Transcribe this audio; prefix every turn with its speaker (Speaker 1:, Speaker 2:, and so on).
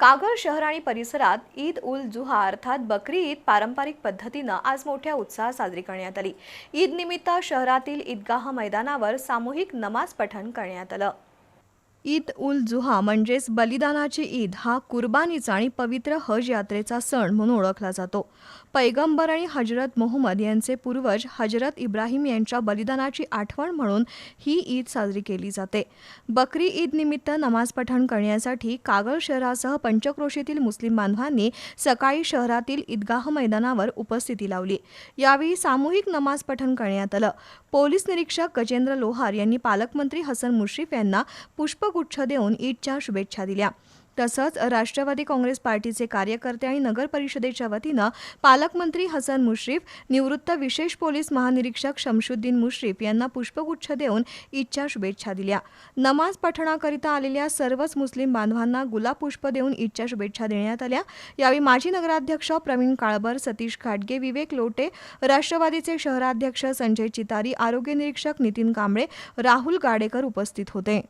Speaker 1: कागल शहर आणि परिसरात ईद उल जुहा अर्थात बकरी ईद पारंपरिक पद्धतीनं आज मोठ्या उत्साहात साजरी करण्यात आली. ईद निमित्त शहरातील ईदगाह मैदानावर सामूहिक नमाज पठण करण्यात आलं. ईद उल जुहा म्हणजेच बलिदानाची ईद हा कुर्बानीचा आणि पवित्र हज यात्रेचा सण म्हणून ओळखला जातो. पैगंबर आणि हजरत मोहम्मद यांचे पूर्वज हजरत इब्राहिम यांच्या बलिदानाची आठवण म्हणून ही ईद साजरी केली जाते. बकरी ईद निमित्त नमाज पठण करण्यासाठी कागल शहरासह पंचक्रोशीतील मुस्लिम बांधवांनी सकाळी शहरातील ईदगाह मैदानावर उपस्थिती लावली. यावेळी सामूहिक नमाज पठण करण्यात आलं. पोलीस निरीक्षक गजेंद्र लोहार यांनी पालकमंत्री हसन मुश्रीफ यांना पुष्प पुष्पगुच्छ देऊन ईदच्या शुभेच्छा दिल्या. तसंच राष्ट्रवादी काँग्रेस पार्टीचे कार्यकर्ते आणि नगर परिषदेच्या वतीनं पालकमंत्री हसन मुश्रीफ निवृत्त विशेष पोलीस महानिरीक्षक शमशुद्दीन मुश्रीफ यांना पुष्पगुच्छ देऊन ईदच्या शुभेच्छा दिल्या. नमाज पठणाकरिता आलेल्या सर्वच मुस्लिम बांधवांना गुलाब पुष्प देऊन ईदच्या शुभेच्छा देण्यात आल्या. यावेळी माजी नगराध्यक्ष प्रवीण काळबर सतीश खाटगे विवेक लोटे राष्ट्रवादीचे शहराध्यक्ष संजय चितारी आरोग्य निरीक्षक नितीन कांबळे राहुल गाडेकर उपस्थित होते.